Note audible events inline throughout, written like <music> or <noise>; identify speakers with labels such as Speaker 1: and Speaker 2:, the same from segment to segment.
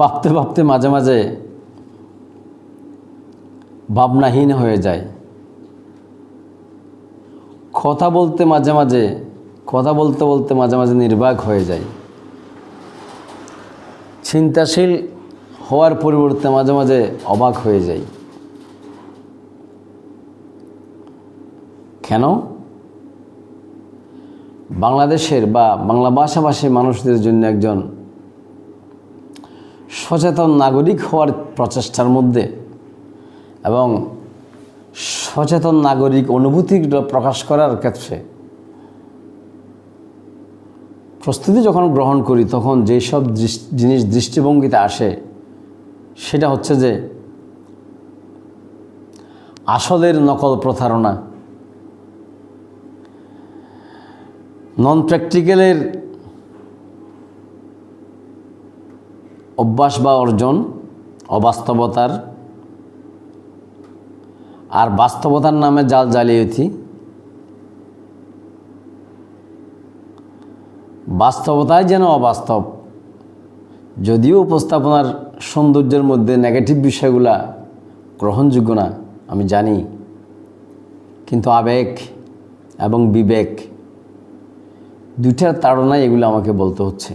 Speaker 1: ভাবতে ভাবতে মাঝে মাঝে ভাবনাহীন হয়ে যায়। কথা বলতে মাঝে মাঝে, কথা বলতে বলতে মাঝে মাঝে নির্বাক হয়ে যায়। চিন্তাশীল হওয়ার পরিবর্তে মাঝে মাঝে অবাক হয়ে যাই। কেন? বাংলাদেশের বা বাংলা ভাষাভাষী মানুষদের জন্য একজন সচেতন নাগরিক হওয়ার প্রচেষ্টার মধ্যে এবং সচেতন নাগরিক অনুভূতি প্রকাশ করার ক্ষেত্রে প্রস্তুতি যখন গ্রহণ করি, তখন যেসব জিনিস দৃষ্টিভঙ্গিতে আসে, সেটা হচ্ছে যে আসলের নকল প্রতারণা। নন প্র্যাকটিক্যালের অভ্যাস বা অর্জন অবাস্তবতার আর বাস্তবতার নামে জাল জালিয়াতি বাস্তবতায় যেন অবাস্তব। যদিও উপস্থাপনার সৌন্দর্যের মধ্যে নেগেটিভ বিষয়গুলা গ্রহণযোগ্য না, আমি জানি। কিন্তু আবেগ এবং বিবেক দুইটার তাড়নায় এগুলো আমাকে বলতে হচ্ছে।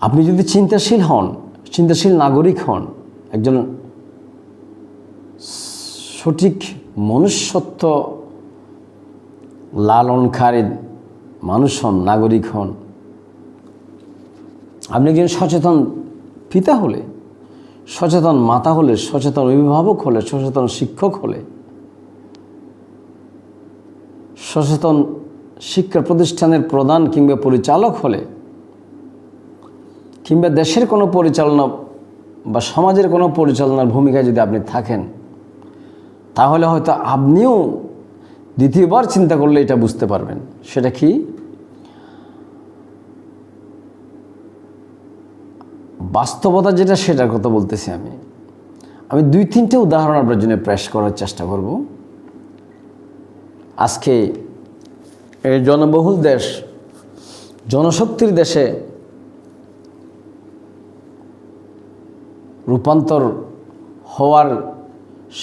Speaker 1: আপনি যদি চিন্তাশীল হন, চিন্তাশীল নাগরিক হন, একজন সঠিক মনুষ্যত্ব লালনকারী মানুষ হন, নাগরিক হন, আপনি একজন সচেতন পিতা হলে, সচেতন মাতা হলে, সচেতন অভিভাবক হলে, সচেতন শিক্ষক হলে, সচেতন শিক্ষা প্রতিষ্ঠানের প্রধান কিংবা পরিচালক হলে কিংবা দেশের কোনো পরিচালনা বা সমাজের কোনো পরিচালনার ভূমিকায় যদি আপনি থাকেন, তাহলে হয়তো আপনিও দ্বিতীয়বার চিন্তা করলে এটা বুঝতে পারবেন। সেটা কি? বাস্তবতা যেটা সেটার কথা বলতেছি আমি। আমি দুই, তিনটে উদাহরণ আপনার জন্য প্রেস করার চেষ্টা করব। আজকে এই জনবহুল দেশ, জনশক্তির দেশে রূপান্তর হওয়ার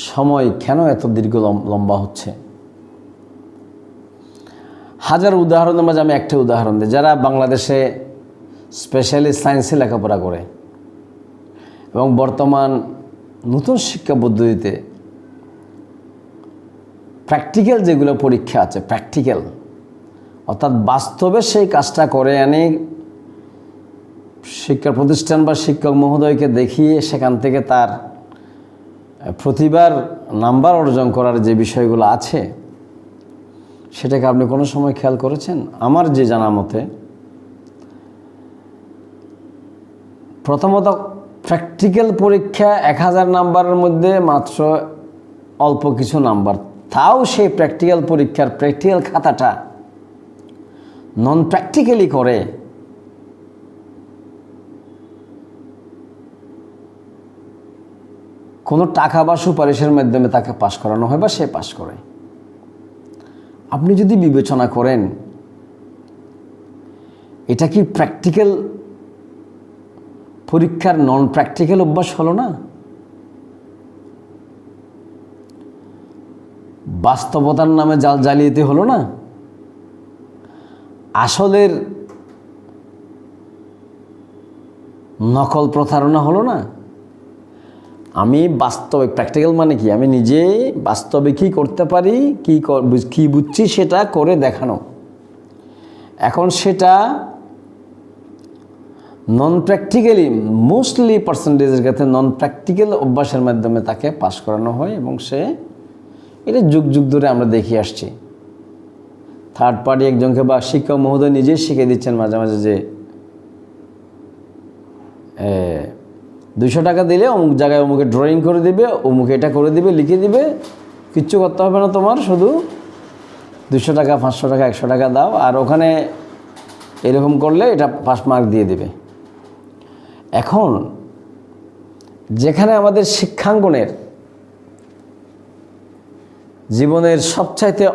Speaker 1: সময় কেন এত দীর্ঘ লম্বা হচ্ছে? হাজার উদাহরণের মাঝে আমি একটা উদাহরণ দিই। যারা বাংলাদেশে স্পেশালি সায়েন্সে লেখাপড়া করে এবং বর্তমান নতুন শিক্ষা পদ্ধতিতে প্র্যাকটিক্যাল যেগুলো পরীক্ষা আছে প্র্যাকটিক্যাল অর্থাৎ বাস্তবে সেই কাজটা করে আনে শিক্ষা প্রতিষ্ঠান বা শিক্ষক মহোদয়কে দেখিয়ে সেখান থেকে তার প্রতিবার নাম্বার অর্জন করার যে বিষয়গুলো আছে, সেটাকে আপনি কোনো সময় খেয়াল করেছেন? আমার যে জানা মতে, প্রথমত প্র্যাকটিক্যাল পরীক্ষা এক হাজার নাম্বারের মধ্যে মাত্র অল্প কিছু নাম্বার। তাও সেই প্র্যাকটিক্যাল পরীক্ষার প্র্যাকটিক্যাল খাতাটা নন প্র্যাকটিক্যালি করে কোনো টাকা বা সুপারিশের মাধ্যমে তাকে পাশ করানো হয় বা সে পাশ করে। আপনি যদি বিবেচনা করেন, এটা কি প্র্যাকটিক্যাল পরীক্ষার নন প্র্যাকটিক্যাল অভ্যাস হলো না? বাস্তবতার নামে জাল জালিয়াতি হলো না? আসলের নকল প্রতারণা হলো না? আমি বাস্তবে প্র্যাকটিক্যাল মানে কি? আমি নিজে বাস্তবে কি করতে পারি, কি কি বুঝছি সেটা করে দেখানো। এখন সেটা নন প্র্যাকটিক্যালি মোস্টলি পার্সেন্টেজের ক্ষেত্রে নন প্র্যাকটিক্যাল অভ্যাসের মাধ্যমে তাকে পাশ করানো হয় এবং সে এটা যুগ যুগ ধরে আমরা দেখে আসছি। থার্ড পার্টি একজনকে বা শিক্ষক মহোদয় নিজেই শিখে দিচ্ছেন মাঝে মাঝে যে দুইশো টাকা দিলে অমুক জায়গায় অমুকে ড্রয়িং করে দিবে, অমুকে এটা করে দিবে, লিখে দিবে। কিচ্ছু করতে হবে না তোমার, শুধু দুশো টাকা, পাঁচশো টাকা, একশো টাকা দাও। আর ওখানে এরকম করলে এটা পাস মার্ক দিয়ে দেবে। এখন যেখানে আমাদের শিক্ষাঙ্গনের জীবনের সবচাইতে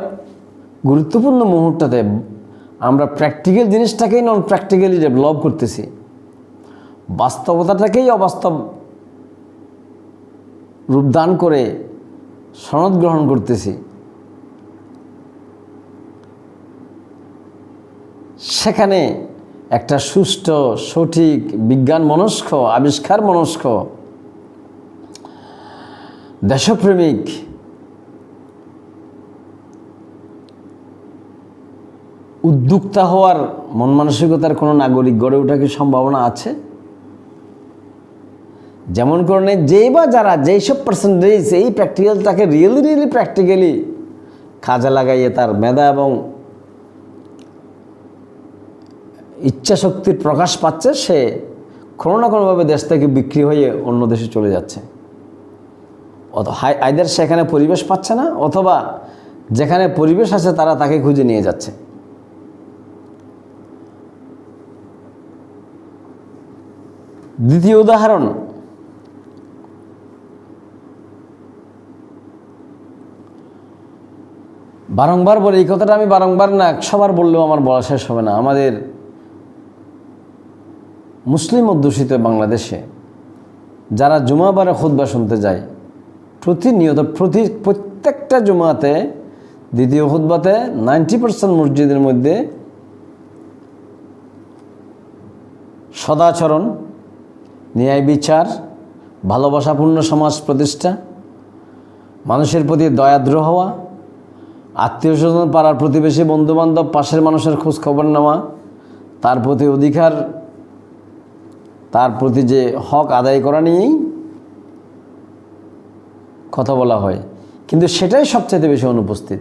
Speaker 1: গুরুত্বপূর্ণ মুহূর্ততে আমরা প্র্যাকটিক্যাল জিনিসটাকেই নন প্র্যাকটিক্যালি ডেভেলপ করতেছি। বাস্তবতাটাকেই অবাস্তব রূপদান করে সনদ গ্রহণ করতেছি। সেখানে একটা সুষ্ঠু, সঠিক, বিজ্ঞান মনস্ক, আবিষ্কার মনস্ক, দেশপ্রেমিক, উদ্যোক্তা হওয়ার মন মানসিকতার কোনো নাগরিক গড়ে ওঠা কি সম্ভাবনা আছে? যেমন কারণে যেই বা যারা যেই সব পার্সেন্টেজ এই প্র্যাকটিক্যাল তাকে রিয়েলি রিয়েলি প্র্যাকটিক্যালি কাজে লাগাইয়ে তার মেধা এবং ইচ্ছা শক্তির প্রকাশ পাচ্ছে, সে কোনো না কোনোভাবে দেশ থেকে বিক্রি হয়ে অন্য দেশে চলে যাচ্ছে। অত আইদার সেখানে পরিবেশ পাচ্ছে না, অথবা যেখানে পরিবেশ আছে তারা তাকে খুঁজে নিয়ে যাচ্ছে। দ্বিতীয় উদাহরণ বারংবার বলে, এই কথাটা আমি বারংবার না, সবার বললেও আমার বলা শেষ হবে না। আমাদের মুসলিম অধ্যুষিত বাংলাদেশে যারা জুমাবারে খুদ্া শুনতে যায়, প্রতিনিয়ত প্রতি, প্রত্যেকটা জুমাতে, দ্বিতীয় খুদ্বাতে নাইনটি পার্সেন্ট মসজিদের মধ্যে সদাচরণ, ন্যায় বিচার, ভালোবাসাপূর্ণ সমাজ প্রতিষ্ঠা, মানুষের প্রতি দয়াদ্র হওয়া আত্মীয় স্বজন পাড়ার প্রতিবেশী, বন্ধুবান্ধব, পাশের মানুষের খোঁজ খবর নেওয়া, তার প্রতি অধিকার, তার প্রতি যে হক আদায় করা নিয়েই কথা বলা হয়। কিন্তু সেটাই সবচেয়ে বেশি অনুপস্থিত।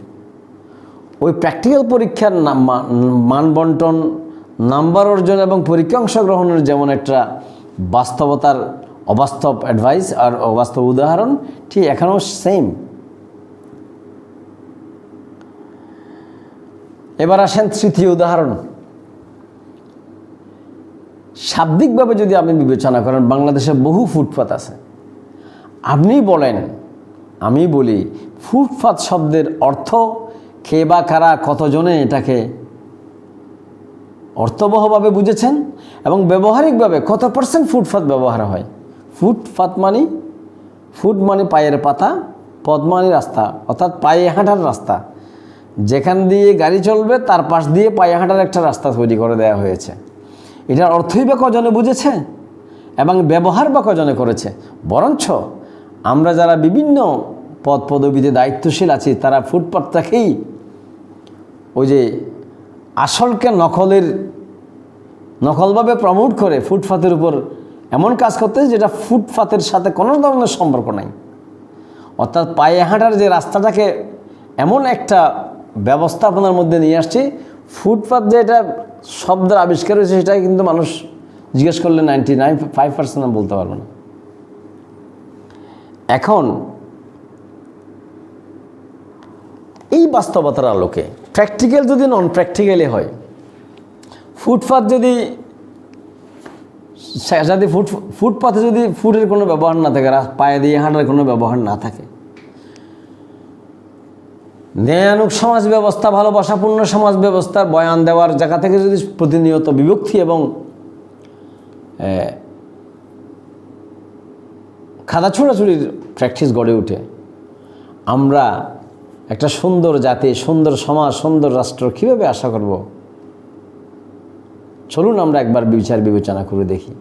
Speaker 1: ওই প্র্যাকটিক্যাল পরীক্ষার নাম- মা- মান বন্টন, নাম্বার অর্জন এবং পরীক্ষা অংশগ্রহণের যেমন একটা বাস্তবতার অবাস্তব অ্যাডভাইস আর অবাস্তব উদাহরণ, ঠিক এখানেও সেম এবার আসেন তৃতীয় উদাহরণ। শাব্দিকভাবে যদি আপনি বিবেচনা করেন, বাংলাদেশে বহু ফুটপাত আছে। আপনি বলেন, আমি বলি, ফুটপাত শব্দের অর্থ কে বা কারা কতজনে এটাকে অর্থবহভাবে বুঝেছেন এবং ব্যবহারিকভাবে কত পার্সেন্ট ফুটপাত ব্যবহার হয়। ফুটপাত মানে ফুট মানে পায়ের পাতা, পদ মানে রাস্তা, অর্থাৎ পায়ে হাঁটার রাস্তা। যেখান দিয়ে গাড়ি চলবে, তার পাশ দিয়ে পায়ে হাঁটার একটা রাস্তা তৈরি করে দেওয়া হয়েছে। এটার অর্থই বা কজনে বুঝেছে? এবং ব্যবহার বা কজনে করেছে? বরঞ্চ আমরা যারা বিভিন্ন পদ পদবিতে দায়িত্বশীল আছি, তারা ফুটপাতটাকেই ওই যে আসলকে নকলের, নকলভাবে প্রমোট করে ফুটপাতের উপর এমন কাজ করতে যেটা ফুটপাতের সাথে কোনো ধরনের সম্পর্ক নাই। অর্থাৎ পায়ে হাঁটার যে রাস্তাটাকে এমন একটা ব্যবস্থাপনার মধ্যে নিয়ে আসছি। ফুটপাত যে এটা শব্দের আবিষ্কার হয়েছে, সেটাই কিন্তু মানুষ জিজ্ঞেস করলে নাইনটি নাইন ফাইভ পার্সেন্ট আমি বলতে পারবে না। এখন, এই বাস্তবতার আলোকে প্র্যাকটিক্যাল যদি নন প্র্যাকটিক্যালি হয়, ফুটপাত যদি যদি ফুট ফুটপাথে যদি ফুটের কোনো ব্যবহার না থাকে পায়ে দিয়ে হাঁটার কোনো ব্যবহার না থাকে ন্যায়ানুক সমাজ ব্যবস্থা, ভালোবাসাপূর্ণ সমাজ ব্যবস্থার বয়ান দেওয়ার জায়গা থেকে যদি প্রতিনিয়ত বিভক্তি এবং খাদা ছোড়াছুড়ির প্র্যাকটিস গড়ে ওঠে, আমরা একটা সুন্দর জাতি, সুন্দর সমাজ, সুন্দর রাষ্ট্র কীভাবে আশা করব? চলুন আমরা একবার বিচার বিবেচনা করে দেখি।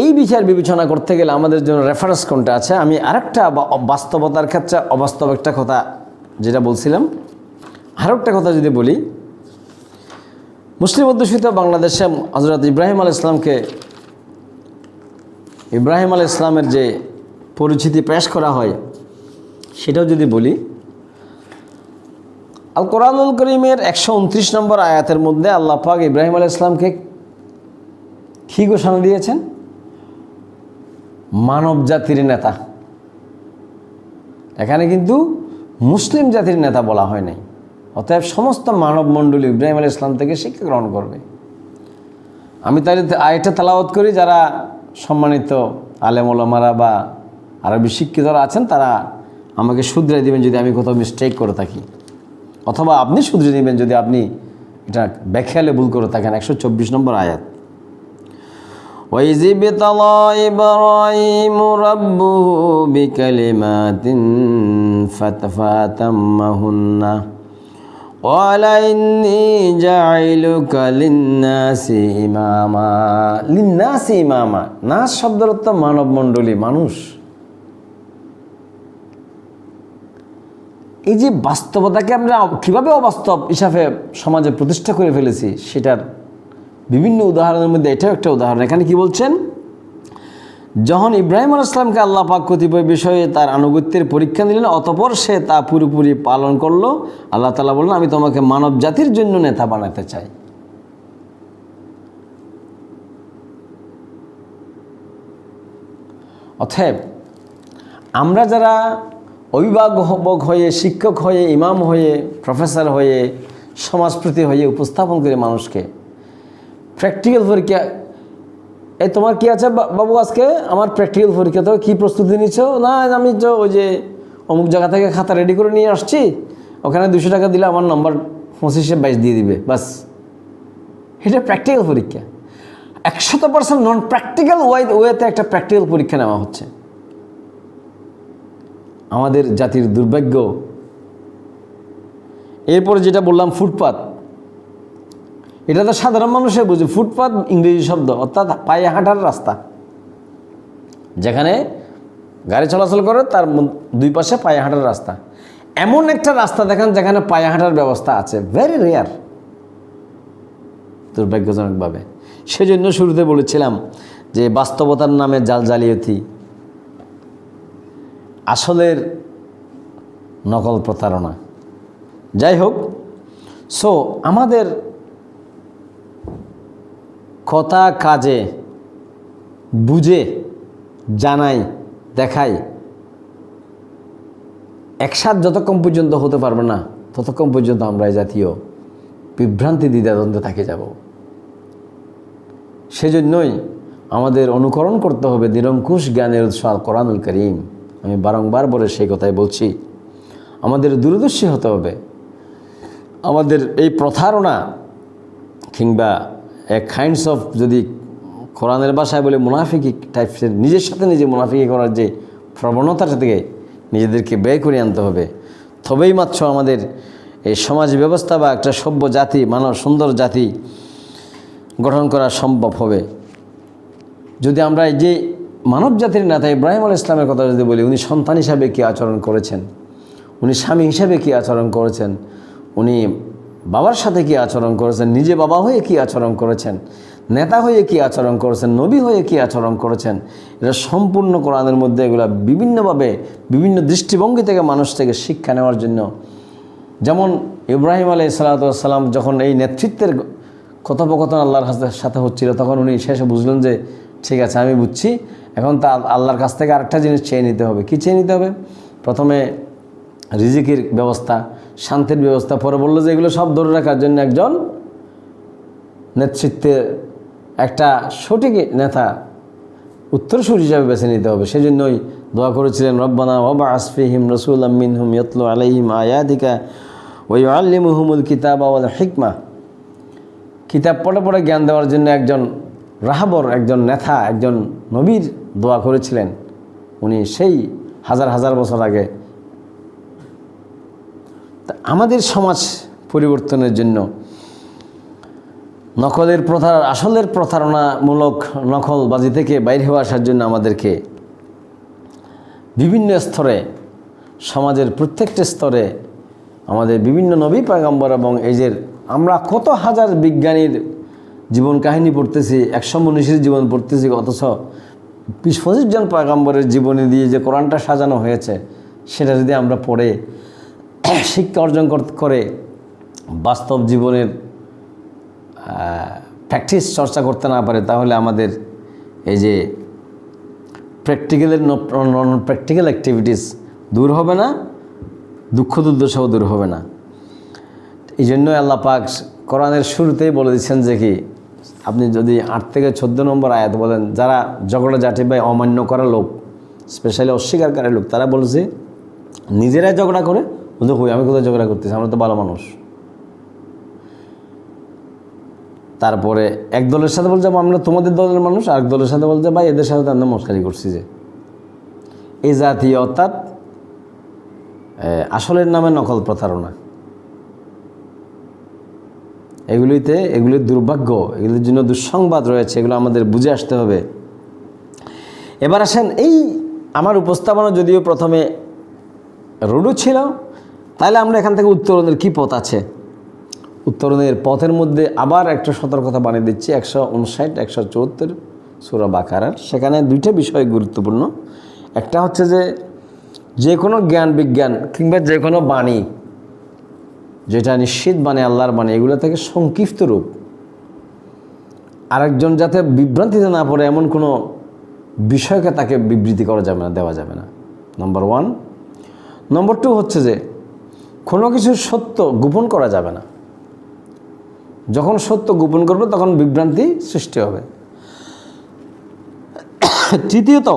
Speaker 1: এই বিচার বিবেচনা করতে গেলে আমাদের জন্য রেফারেন্স কোনটা আছে? আমি আরেকটা বাস্তবতার ক্ষেত্রে অবাস্তব একটা কথা যেটা বলছিলাম। আরও একটা কথা যদি বলি, মুসলিম অধ্যুষিত বাংলাদেশে হজরত ইব্রাহিম আল ইসলামকে ইব্রাহিম আল ইসলামের যে পরিচিতি পেশ করা হয়, সেটাও যদি বলি আল কোরআনুল করিমের একশো উনত্রিশ নম্বর আয়াতের মধ্যে আল্লাহ পাক ইব্রাহিম আল ইসলামকে কী ঘোষণা দিয়েছেন? মানব জাতির নেতা। এখানে কিন্তু মুসলিম জাতির নেতা বলা হয় নাই। অতএব সমস্ত মানব মণ্ডলী ইব্রাহিম আল ইসলাম থেকে শিক্ষা গ্রহণ করবে। আমি তাহলে আয়টা তালাওয়াত করি, যারা সম্মানিত আলেম ওলামারা বা আরবি শিক্ষিতরা আছেন, তারা আমাকে শুধরে দিবেন যদি আমি কোথাও মিস্টেক করে থাকি। অথবা আপনি শুধরে দিবেন যদি আপনি এটা ব্যাখ্যালে ভুল করে থাকেন, একশো চব্বিশ নম্বর আয়াত। وإذ ابتلى إبراهيم ربه بكلمات فتفاتمهن قال إني جاعلك للناس إماما للناس إماما নাস শব্দের অর্থ মানব মণ্ডলী মানুষ এই যে বাস্তবতাকে আমরা কীভাবে অবাস্তব হিসাবে সমাজে প্রতিষ্ঠা করে ফেলেছি সেটার বিভিন্ন উদাহরণের মধ্যে এটাও একটা উদাহরণ। এখানে কি বলছেন? যখন ইব্রাহিম আলাইসলামকে আল্লাহ পাক কতিপয় বিষয়ে তার আনুগত্যের পরীক্ষা দিলেন অতপর সে তা পুরোপুরি পালন করল, আল্লাহ তালা বললেন, আমি তোমাকে মানব জাতির জন্য নেতা বানাতে চাই। অতএব, আমরা যারা অভিভাবক হয়ে, শিক্ষক হয়ে, ইমাম হয়ে, প্রফেসর হয়ে সমাজপ্রতি হয়ে, উপস্থাপন করে মানুষকে প্র্যাকটিক্যাল পরীক্ষা। এই তোমার কি আছে বাবু আজকে? আমার প্র্যাকটিক্যাল পরীক্ষা। তো কী প্রস্তুতি নিচ্ছ না, আমি তো ওই যে অমুক জায়গা থেকে খাতা রেডি করে নিয়ে আসছি। ওখানে দুশো টাকা দিলে আমার নম্বর পঁচিশে বাইশ দিয়ে দিবে, বাস। এটা প্র্যাকটিক্যাল পরীক্ষা। একশত পার্সেন্ট নন প্র্যাকটিক্যাল ওয়াই ওয়েতে একটা প্র্যাকটিক্যাল পরীক্ষা নেওয়া হচ্ছে। আমাদের জাতির দুর্ভাগ্য। এরপরে যেটা বললাম, ফুটপাত। এটা তো সাধারণ মানুষে বুঝে, ফুটপাত ইংরেজি শব্দ, অর্থাৎ পায়ে হাঁটার রাস্তা। যেখানে গাড়ি চলাচল করে, তার দুই পাশে পায়ে হাঁটার রাস্তা। এমন একটা রাস্তা দেখান যেখানে পায়ে হাঁটার ব্যবস্থা আছে ভেরি রেয়ার দুর্ভাগ্যজনকভাবে। সেজন্য শুরুতে বলেছিলাম যে বাস্তবতার নামে জাল জালিয়াতি আসলের নকল প্রতারণা। যাই হোক সো আমাদের কথা কাজে, বুঝে, জানাই, দেখাই। একসাথ যতক্ষণ পর্যন্ত হতে পারবে না, ততক্ষণ পর্যন্ত আমরা এই জাতীয় বিভ্রান্তি দ্বিধাদ্বন্দ্বে থাকে যাব। সেজন্যই আমাদের অনুকরণ করতে হবে নিরঙ্কুশ জ্ঞানের উৎসাহ কোরআনুল করিম। আমি বারংবার বলে সেই কথাই বলছি। আমাদের দূরদর্শী হতে হবে। আমাদের এই প্রথারণা কিংবা কাইন্ডস অফ যদি কোরআনের ভাষায় বলে মুনাফিকি টাইপসের নিজের সাথে নিজে মুনাফিকি করার যে প্রবণতাটা থেকে নিজেদেরকে ব্যয় করে আনতে হবে। তবেই মাত্র আমাদের এই সমাজ ব্যবস্থা বা একটা সভ্য জাতি, মানব সুন্দর জাতি গঠন করা সম্ভব হবে। যদি আমরা এই যে মানব জাতির নেতা ইব্রাহিম আল ইসলামের কথা যদি বলি, উনি সন্তান হিসাবে কী আচরণ করেছেন? উনি স্বামী হিসাবে কী আচরণ করেছেন? উনি বাবার সাথে কী আচরণ করেছেন? নিজে বাবা হয়ে কী আচরণ করেছেন? নেতা হয়ে কী আচরণ করেছেন? নবী হয়ে কী আচরণ করেছেন? এটা সম্পূর্ণ কোরআনের মধ্যে এগুলো বিভিন্নভাবে, বিভিন্ন দৃষ্টিভঙ্গি থেকে মানুষ থেকে শিক্ষা নেওয়ার জন্য। যেমন ইব্রাহিম আলাই সালাতাম যখন এই নেতৃত্বের কথোপকথন আল্লাহর সাথে হচ্ছিল, তখন উনি শেষে বুঝলেন যে, ঠিক আছে, আমি বুঝছি। এখন তা আল্লাহর কাছ থেকে আরেকটা জিনিস চেয়ে নিতে হবে। কি চেয়ে নিতে হবে? প্রথমে রিজিকির ব্যবস্থা শান্তির ব্যবস্থা। পরে বলল যে এগুলো সব ধরে রাখার জন্য একজন নেতৃত্বে একটা সঠিক নেতা উত্তরসূর হিসাবে বেছে নিতে হবে। সেজন্যই দোয়া করেছিলেন, রব্বানা ওবা আসফিহিম রসুল আমিন হুম ইয়তলু আলাইহিম আয়াদিকা ওই আল্লিমুহুমুল কিতাব আওয়াল হিকমা। কিতাব পড়ে পড়ে জ্ঞান দেওয়ার জন্য একজন রাহাবর, একজন নেতা, একজন নবীর দোয়া করেছিলেন। উনি সেই হাজার হাজার বছর আগে তা আমাদের সমাজ পরিবর্তনের জন্য নকলের প্রথা আসলের প্রতারণামূলক নকলবাজি থেকে বাইরে হয়ে আসার জন্য আমাদেরকে বিভিন্ন স্তরে, সমাজের প্রত্যেকটা স্তরে আমাদের বিভিন্ন নবী পয়গম্বর এবং যে আমরা কত হাজার বিজ্ঞানীর জীবন কাহিনী পড়তেছি, একশো মনীষীর জীবন পড়তেছি, অথচ বিশ পঁচিশ জন পয়গম্বরের জীবনী দিয়ে যে কোরআনটা সাজানো হয়েছে, সেটা যদি আমরা পড়ে <coughs> শিক্ষা অর্জন কর- বাস্তব জীবনের প্র্যাকটিস চর্চা করতে না পারে, তাহলে আমাদের এই যে প্র্যাকটিক্যালের নন প্র্যাকটিক্যাল অ্যাক্টিভিটিস দূর হবে না, দুঃখ দুর্দশাও দূর হবে না। এই জন্য আল্লাহ পাক কোরআনের শুরুতেই বলে দিচ্ছেন যে কি, আপনি যদি আট থেকে চোদ্দ নম্বর আয়াত বলেন, যারা ঝগড়া জাতি বা অমান্য করা লোক স্পেশালি অস্বীকারী লোক, তারা বলছে, নিজেরাই ঝগড়া করে বলতে কই আমি কোথায় ঝগড়া করতেছি? আমরা তো ভালো মানুষ। তারপরে এক দলের সাথে বলছে আমরা তোমাদের দলের মানুষ। আর এক দলের সাথে বলছে, ভাই, এদের সাথে আমরা মস্কারি করছি যে। এই জাতীয় অর্থাৎ আসলের নামে নকল প্রতারণা। এগুলিতে, এগুলির দুর্ভাগ্য, এগুলির জন্য দুঃসংবাদ রয়েছে, এগুলো আমাদের বুঝে আসতে হবে। এবার আসেন, এই আমার উপস্থাপনা যদিও প্রথমে রুডু ছিল তাহলে আমরা এখান থেকে উত্তরণের কী পথ আছে? উত্তরণের পথের মধ্যে আবার একটা সতর্কতা বানিয়ে দিচ্ছি, একশো উনষাট, একশো চুয়াত্তর, সুরা বাকারার সেখানে দুইটা বিষয় গুরুত্বপূর্ণ। একটা হচ্ছে যে যে কোনো জ্ঞান বিজ্ঞান কিংবা যে কোনো বাণী, যেটা নিশ্চিত বাণী, আল্লাহর বাণী, এগুলো থেকে সংক্ষিপ্ত রূপ। আরেকজন যাতে বিভ্রান্তিতে না পড়ে, এমন কোনো বিষয়কে তাকে বিবৃতি করা যাবে না, দেওয়া যাবে না। নম্বর ওয়ান নম্বর টু হচ্ছে যে কোনো কিছু সত্য গোপন করা যাবে না। যখন সত্য গোপন করবে, তখন বিভ্রান্তি সৃষ্টি হবে। তৃতীয়ত,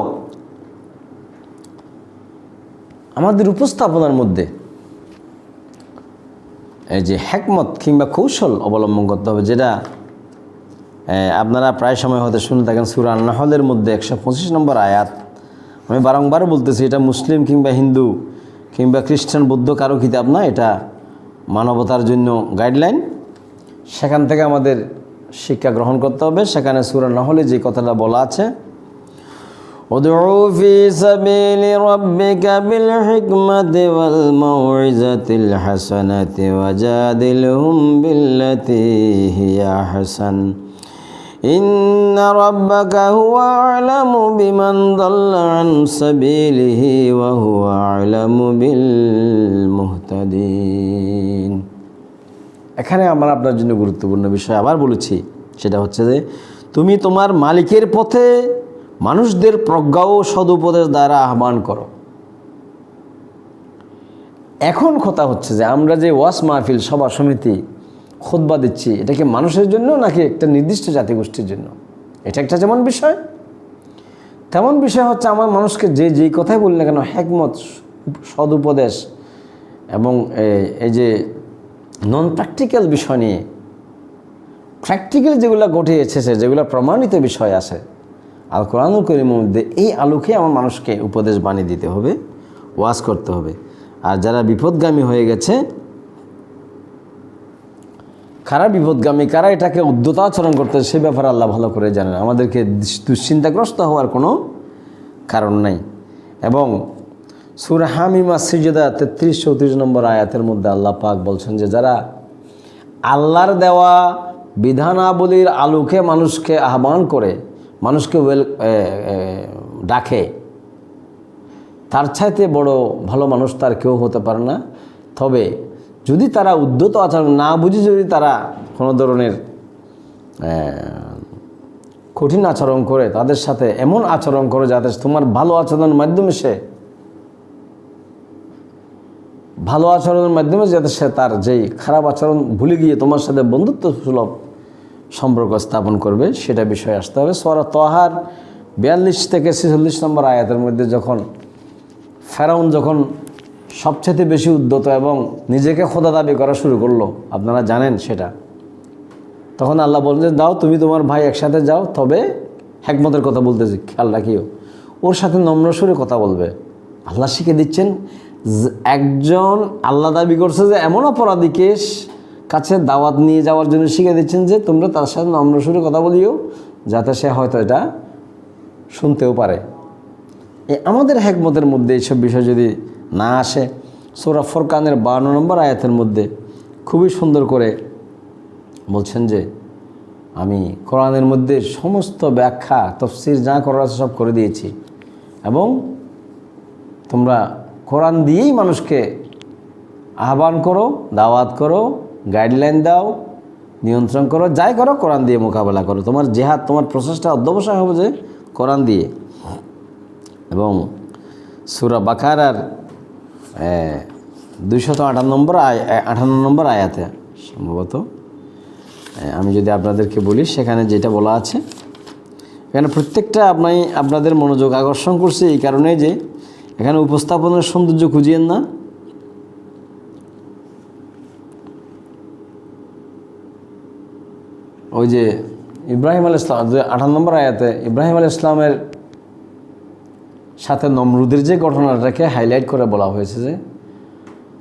Speaker 1: আমাদের উপস্থাপনার মধ্যে এই যে হ্যাকমত কিংবা কৌশল অবলম্বন করতে হবে, যেটা আপনারা প্রায় সময় হতে শুনে থাকেন সুরান নাহলের মধ্যে একশো পঁচিশ নম্বর আয়াত। আমি বারংবার বলতেছি, এটা মুসলিম কিংবা হিন্দু কিংবা খ্রিস্টান বৌদ্ধ কারো কিতাব না এটা মানবতার জন্য গাইডলাইন সেখান থেকে আমাদের শিক্ষা গ্রহণ করতে হবে সেখানে সুরা নহলে যে কথাটা বলা আছে ادعو في سبيل ربك بالحكمة والموعظة الحسنة وجادلهم بالتي هي أحسن إن ربك هو أعلم بمن ضل عن سبيله وهو أعلم بالمهتدين এখানে আমার আপনার জন্য গুরুত্বপূর্ণ বিষয় আবার বলেছি সেটা হচ্ছে যে তুমি তোমার মালিকের পথে মানুষদের প্রজ্ঞা ও সদুপদেশ দ্বারা আহ্বান করো এখন কথা হচ্ছে যে আমরা যে ওয়াস মাহফিল সভা সমিতি খোদবা দিচ্ছি? এটা কি মানুষের জন্য নাকি একটা নির্দিষ্ট জাতিগোষ্ঠীর জন্য? এটা একটা যেমন বিষয়, তেমন বিষয় হচ্ছে আমার মানুষকে যে যেই কথাই বলি না কেন হ্যাকমত সদুপদেশ এবং এই যে নন প্র্যাকটিক্যাল বিষয় নিয়ে প্র্যাকটিক্যাল যেগুলো ঘটে এসেছে যেগুলো প্রমাণিত বিষয় আছে আল কোরআনুল করিমের মধ্যে এই আলোকে আমার মানুষকে উপদেশ বানিয়ে দিতে হবে, ওয়াজ করতে হবে। আর যারা বিপদগামী হয়ে গেছে কারা বিপদগামী, কারা এটাকে উদ্যতা আচরণ করতে সে ব্যাপারে আল্লাহ ভালো করে জানেন। আমাদেরকে দুশ্চিন্তাগ্রস্ত হওয়ার কোনো কারণ নাই। এবং সুর হামিমা সিজদা তেত্রিশ, চৌত্রিশ নম্বর আয়াতের মধ্যে আল্লাহ পাক বলছেন যে, যারা আল্লাহর দেওয়া বিধানাবলীর আলোকে মানুষকে আহ্বান করে, মানুষকে ওয়েল ডাকে, তার চাইতে বড় ভালো মানুষ তার কেউ হতে পারে না। তবে যদি তারা উদ্যত আচরণ না বুঝে, যদি তারা কোনো ধরনের কঠিন আচরণ করে তাদের সাথে এমন আচরণ করে যাতে তোমার ভালো আচরণের মাধ্যমে সে, ভালো আচরণের মাধ্যমে যাতে সে তার যেই খারাপ আচরণ ভুলে গিয়ে তোমার সাথে বন্ধুত্ব সুলভ সম্পর্ক স্থাপন করবে, সেটা বিষয়ে আসতে হবে। সরা তহার বিয়াল্লিশ থেকে ছেচল্লিশ নম্বর আয়াতের মধ্যে যখন ফেরাউন যখন সবচেয়ে বেশি উদ্যত এবং নিজেকে খোদা দাবি করা শুরু করল, আপনারা জানেন সেটা। তখন আল্লাহ বললেন যে, দাও, তুমি তোমার ভাই একসাথে যাও, তবে হ্যাকমতের কথা বলতেছি, খেয়াল রাখিও। ওর সাথে নম্র সুরে কথা বলবে। আল্লাহ শিখে দিচ্ছেন একজন আল্লাহ দাবি করছে যে, এমন অপরাধীকে কাছে দাওয়াত নিয়ে যাওয়ার জন্য শিখে দিচ্ছেন যে, তোমরা তার সাথে নম্র সুরে কথা বলিও, যাতে সে হয়তো এটা শুনতেও পারে। আমাদের হ্যাকমতের মধ্যে এইসব বিষয় যদি না আসে। সোরা ফরকানের বান্ন নম্বর আয়াতের মধ্যে খুবই সুন্দর করে বলছেন যে, আমি কোরআনের মধ্যে সমস্ত ব্যাখ্যা, তফসির যা করার আছে সব করে দিয়েছি। এবং তোমরা কোরআন দিয়েই মানুষকে আহ্বান করো, দাওয়াত করো, গাইডলাইন দাও, নিয়ন্ত্রণ করো, যাই করো, কোরআন দিয়ে মোকাবেলা করো। তোমার জেহাদ, তোমার প্রসেসটা অধ্যবসায় হবে যে কোরআন দিয়ে। এবং সুরা বাকারার দুইশত আটান্ন নম্বর আটান্ন নম্বর আয়াতে সম্ভবত। আমি যদি আপনাদেরকে বলি, সেখানে যেটা বলা আছে, এখানে প্রত্যেকটা আপনি আপনাদের মনোযোগ আকর্ষণ করছে এই কারণে যে, এখানে উপস্থাপনের সৌন্দর্য খুঁজিয়েন না। ওই যে ইব্রাহিম আল ইসলাম আঠান্ন নম্বর আয়াতে ইব্রাহিম আল ইসলামের সাথে নমরুদের যে ঘটনাটাকে হাইলাইট করে বলা হয়েছে যে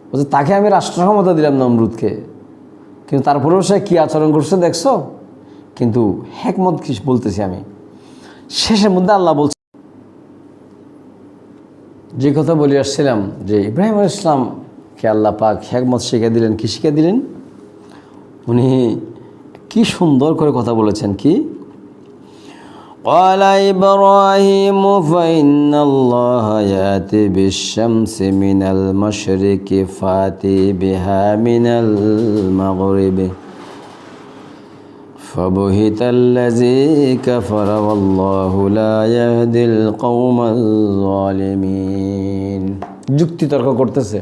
Speaker 1: বলছে তাকে আমি রাষ্ট্র ক্ষমতা দিলাম নমরুদকে, কিন্তু তারপরেও সে কী আচরণ করছে দেখছ? কিন্তু হেকমত কি বলতেছি আমি? শেষের মধ্যে আল্লাহ বলছে, যে কথা বলে আসছিলাম যে ইব্রাহিম ইসলামকে আল্লাহ পাক হেকমত শিখে দিলেন, কি শিখে দিলেন? উনি কি সুন্দর করে কথা বলেছেন, কি? قال إبراهيم فإن الله يأتي بالشمس من المشرق فأتي بها من المغرب فبهت الذي كفر والله لا يهدي القوم الظالمين যুক্তি তর্ক করতেছে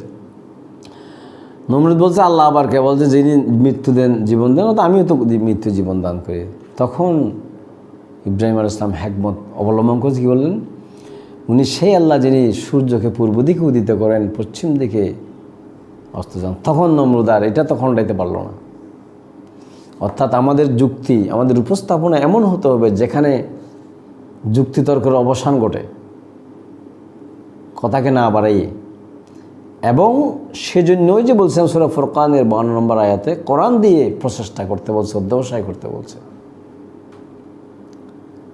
Speaker 1: নমরুদ বলছে আল্লাহ আবার কে বলছে যিনি মৃত্যু দেন জীবন দেন তো আমিও তো দি- মৃত্যু জীবন দান করি তখন ইব্রাহিম আল ইসলাম হ্যাকমত অবলম্বন করছে, কী বললেন? উনি সেই আল্লাহ যিনি সূর্যকে পূর্ব দিকে উদিত করেন, পশ্চিম দিকে অস্ত যান। তখন নমরুদ আর এটা তখন উঠাইতে পারল না। অর্থাৎ আমাদের যুক্তি, আমাদের উপস্থাপনা এমন হতে হবে যেখানে যুক্তিতর্কের অবসান ঘটে, কথাকে না বাড়াইয়ে। এবং সেজন্যই যে বলছেন সুরা ফুরকানের বান্ন নম্বর আয়াতে, কোরআন দিয়ে প্রচেষ্টা করতে বলছে, অধ্যবসায় করতে বলছে।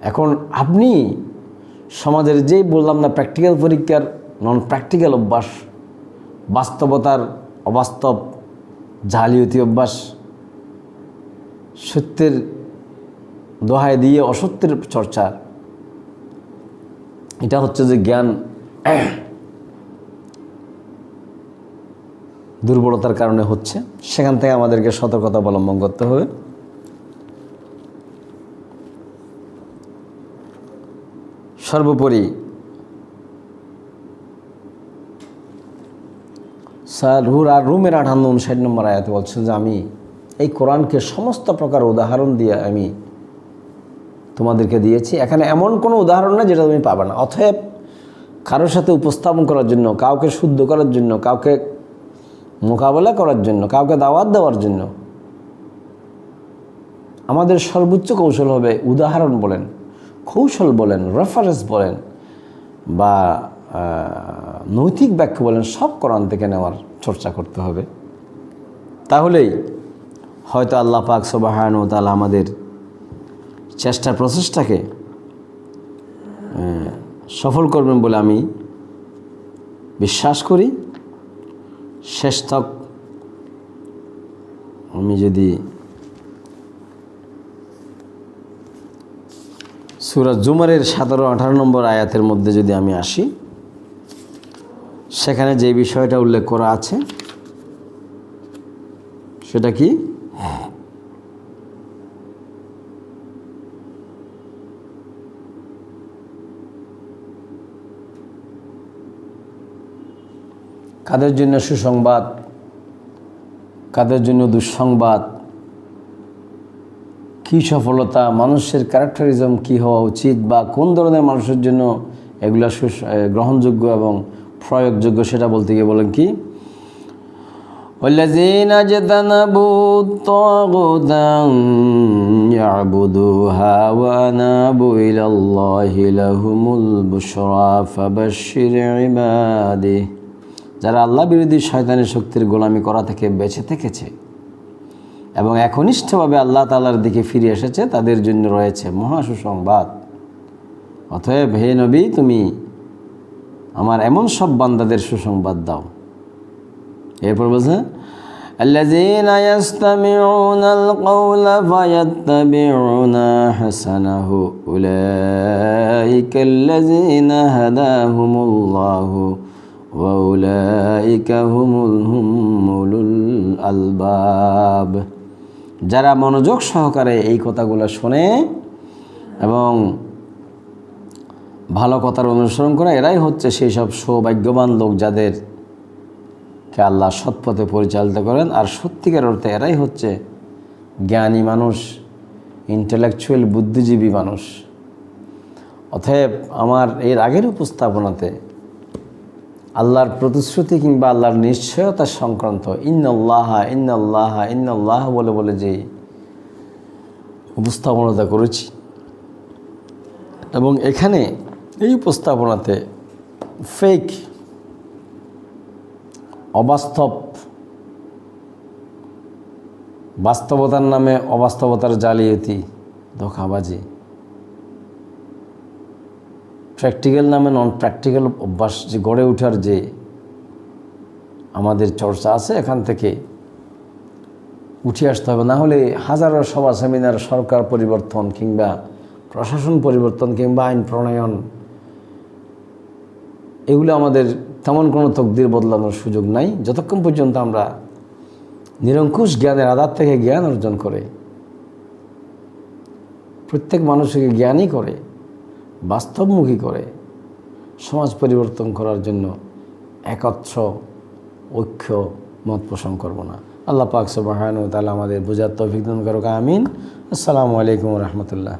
Speaker 1: এখন আপনি সমাজের যেই বললাম না প্র্যাকটিক্যাল পরীক্ষার নন প্র্যাকটিক্যাল অভ্যাস, বাস্তবতার অবাস্তব, জালিয়তি অভ্যাস, সত্যের দোহায় দিয়ে অসত্যের চর্চা, এটা হচ্ছে যে জ্ঞান দুর্বলতার কারণে হচ্ছে। সেখান থেকে আমাদেরকে সতর্কতা অবলম্বন করতে হবে। সর্বোপরি রুর আর রুমের আঠান্ন উনষাট নম্বর আয়াতে বলছেন যে আমি এই কোরআনকে সমস্ত প্রকার উদাহরণ দিয়ে আমি তোমাদেরকে দিয়েছি। এখানে এমন কোনো উদাহরণ না যেটা তুমি পাবে না। অতএব কারোর সাথে উপস্থাপন করার জন্য, কাউকে শুদ্ধ করার জন্য, কাউকে মোকাবেলা করার জন্য, কাউকে দাওয়াত দেওয়ার জন্য আমাদের সর্বোচ্চ কৌশল হবে উদাহরণ বলেন। কৌশল বলেন রেফারেন্স বলেন বা নৈতিক ব্যাখ্যা বলেন, সব কোরআন থেকে নেওয়ার চর্চা করতে হবে। তাহলেই হয়তো আল্লাহ পাক সবাহান ও তালা আমাদের চেষ্টা প্রচেষ্টাকে সফল করবেন বলে আমি বিশ্বাস করি। শেষ তক আমি যদি সুরাজ জুমারের সতেরো, আঠারো নম্বর আয়াতের মধ্যে যদি আমি আসি, সেখানে যে বিষয়টা উল্লেখ করা আছে, সেটা কি? হ্যাঁ কাদের জন্য সুসংবাদ? কাদের জন্য দুঃসংবাদ? কী সফলতা মানুষের ক্যারেক্টারিজম কী হওয়া উচিত বা কোন ধরনের মানুষের জন্য এগুলা সুস- এ, গ্রহণযোগ্য এবং প্রয়োগযোগ্য সেটা বলতে গিয়ে বলেন কি والذين اجتنبوا الطاغوت أن يعبدوها وأنابوا إلى الله لهم البشرى فبشر عباده যারা আল্লাহ বিরোধী শয়তানের শক্তির গোলামি করা থেকে বেঁচে থেকেছে এবং একনিষ্ঠভাবে আল্লাহ তালার দিকে ফিরে এসেছে তাদের জন্য রয়েছে মহা সুসংবাদ অতএব হে নবী তুমি আমার এমন সব বান্দাদের সুসংবাদ দাও এরপর বলছে الذين يستمعون القول فيتبعون حسنه أولئك الذين هداهم الله وأولئك هم هم أولو الألباب যারা মনোযোগ সহকারে এই কথাগুলো শোনে এবং ভালো কথার অনুসরণ করে, এরাই হচ্ছে সেই সব সৌভাগ্যবান লোক যাদের কে আল্লাহ সৎপথে পরিচালিত করেন। আর সত্যিকার অর্থে এরাই হচ্ছে জ্ঞানী মানুষ, ইন্টেলেকচুয়াল বুদ্ধিজীবী মানুষ। অতএব আমার এর আগের উপস্থাপনাতে আল্লাহর প্রতিশ্রুতি কিংবা আল্লাহর নিশ্চয়তা সংক্রান্ত ইন্নআল্লাহ ইন্নআল্লাহ ইন্নআল্লাহ বলে বলে যে উপস্থাপনতা করেছি। এবং এখানে এই উপস্থাপনাতে ফেক অবাস্তব, বাস্তবতার নামে অবাস্তবতার জালিয়াতি, ধোকাবাজি প্র্যাকটিক্যাল নামে নন প্র্যাকটিক্যাল অভ্যাস যে গড়ে ওঠার যে আমাদের চর্চা আছে, এখান থেকে উঠে আসতে হবে। না হলে হাজারো সভা সেমিনার সরকার পরিবর্তন কিংবা প্রশাসন পরিবর্তন কিংবা আইন প্রণয়ন, এগুলো আমাদের তেমন কোনো তকদির বদলানোর সুযোগ নাই। যতক্ষণ পর্যন্ত আমরা নিরঙ্কুশ জ্ঞানের আধার থেকে জ্ঞান অর্জন করে, প্রত্যেক মানুষকে জ্ঞানই করে বাস্তবমুখী করে সমাজ পরিবর্তন করার জন্য একত্র ঐক্য মত পোষণ করব না। আল্লাহ পাক সুবাহানু তালা আমাদের বোঝার তৌফিক দান করুক। আমিন। আসসালামু আলাইকুম রহমতুল্লাহ।